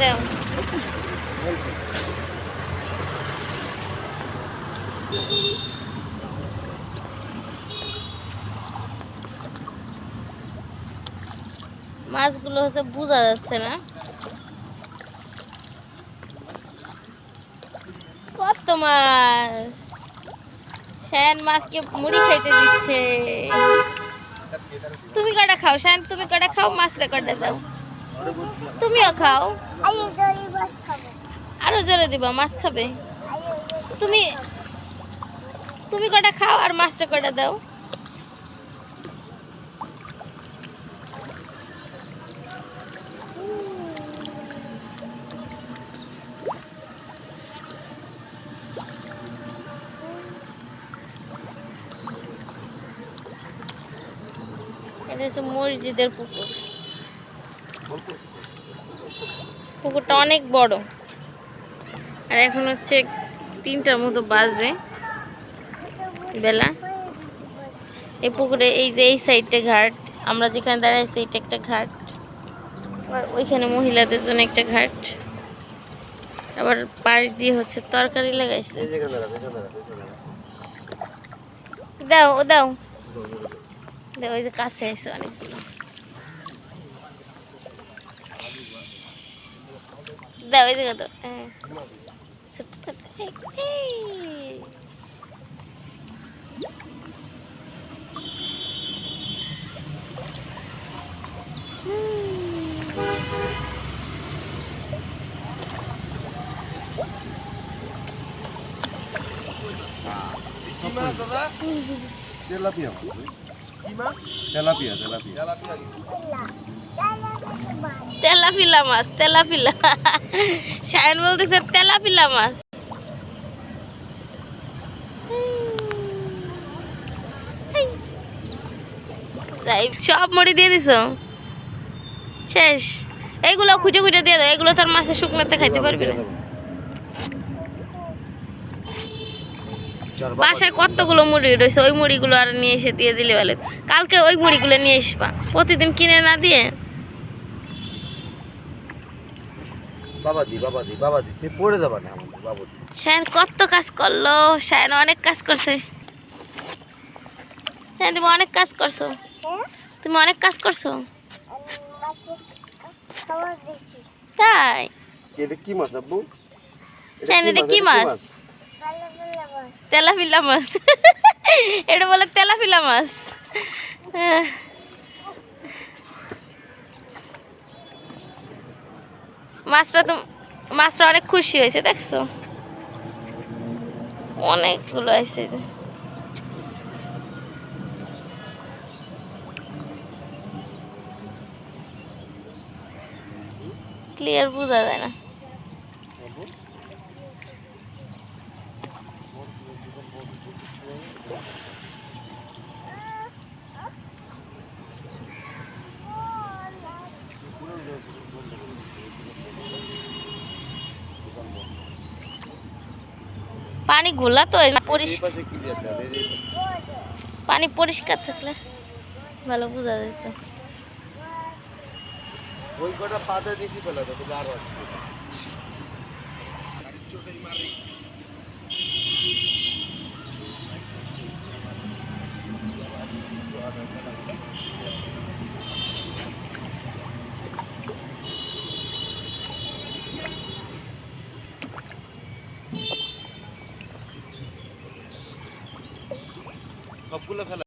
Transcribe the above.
দাও। মাছগুলো হচ্ছে বোঝা যাচ্ছে না। কত মাছ? শ্যান মাছকে মুড়ি খাইতে দিচ্ছে। তুমি কটা খাও? শ্যান, তুমি কটা খাও? মাছটা কটা দাও? তুমিও খাও। আরও জোরে দিবা মাছ খাবে? তুমি তুমি কটা খাও আর মাছটা কটা দাও? এটা হচ্ছে মসজিদের পুকুর। পুকুরটা অনেক বড়। আর এখন হচ্ছে তিনটার মতো বাজে বেলা। এই পুকুরে এই যে এই সাইডটা ঘাট আমরা যেখানে দাঁড়াইছি এটা একটা ঘাট। আবার ওইখানে মহিলাদের জন্য একটা ঘাট। আবার পাশ দিয়ে হচ্ছে তরকারি লাগাইছে। দাও দাও। দাও ওই যে কাছে আছে অনেকগুলো। দাও ওই জায়গা দাও হ্যাঁ ছোট ছোট এই, এই। তেলাপিয়া তেলাপিয়া তেলাপিয়া তেলাপিলা মাছ তেলাপিলা। শায়ন বলতেছে তেলাপিলা মাছ। সব মুড়ি দিয়ে দিছ? শেষ। এইগুলো খুঁজে খুঁজে দিয়ে দাও এগুলো তার মাছের শুকনাতে খাইতে পারবি না। বাসায় কতগুলো মুড়ি রয়েছে ওই মুড়িগুলো আর নিয়ে এসে দিয়ে দিলে ভালো। কালকে ওই মুড়িগুলো নিয়ে আসবা প্রতিদিন কিনে না দিয়ে? বাবাজি বাবাজি বাবাজি তুই পড়ে যাবা না আমাদের বাবাজি। শায়ন কত কাজ করল? শায়ন অনেক কাজ করছে। শায়ন তুমি অনেক কাজ করছ। তুমি অনেক কাজ করছ। তাই? এটা কি মাছ আব্বু? শায়ন এটা কি মাছ? তেলাপিলা মাছ। এটা বলে তেলাপিলা মাছ। আহ। মাছটা তো মাছটা অনেক খুশি হয়েছে দেখছ অনেকগুলো আছে। ক্লিয়ার বোঝা যায় না পানি ঘোলা তো পরিষ্কার পানি পরিষ্কার থাকলে ভালো বোঝা যেত। ওই কটা পাতে দেখি ফেলা তো আরও আছে। সবগুলো ফেলা